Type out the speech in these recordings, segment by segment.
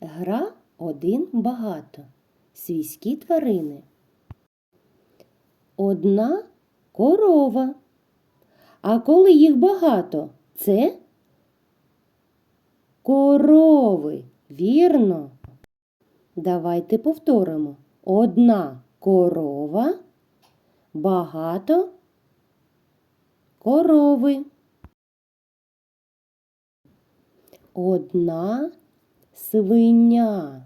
Гра один багато. Свійські тварини. Одна корова. А коли їх багато, це корови. Вірно. Давайте повторимо. Одна корова, багато корови. Одна свиня.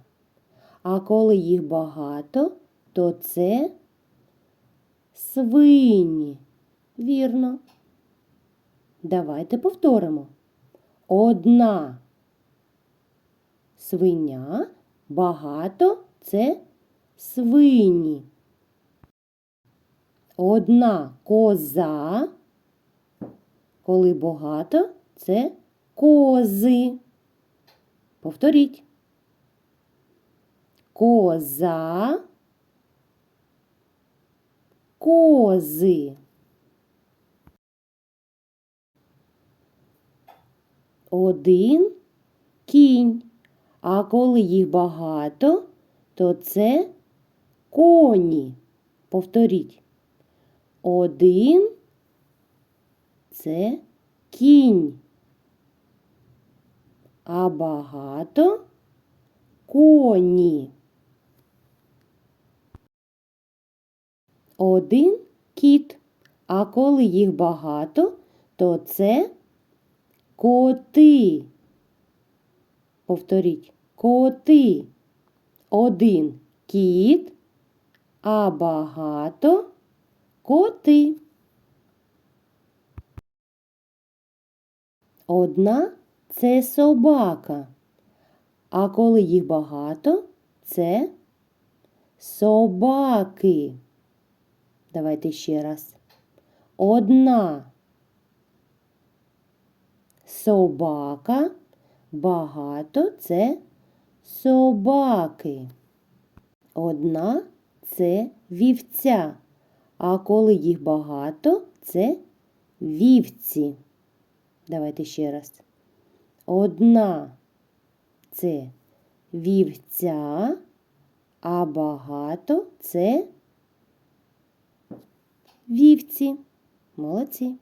А коли їх багато, то це свині. Вірно. Давайте повторимо. Одна свиня, багато це свині. Одна коза, коли багато, це кози. Повторіть. Коза, кози. Один кінь. А коли їх багато, то це коні. Повторіть. Один це кінь. А багато коні. Один кіт. А коли їх багато, то це коти. Повторіть. Коти. Один кіт, а багато коти. Одна це собака. А коли їх багато, це собаки. Давайте ще раз. Одна собака, багато це собаки. Одна це вівця. А коли їх багато, це вівці. Давайте ще раз. Одна це вівця, а багато це вівці. Молодці.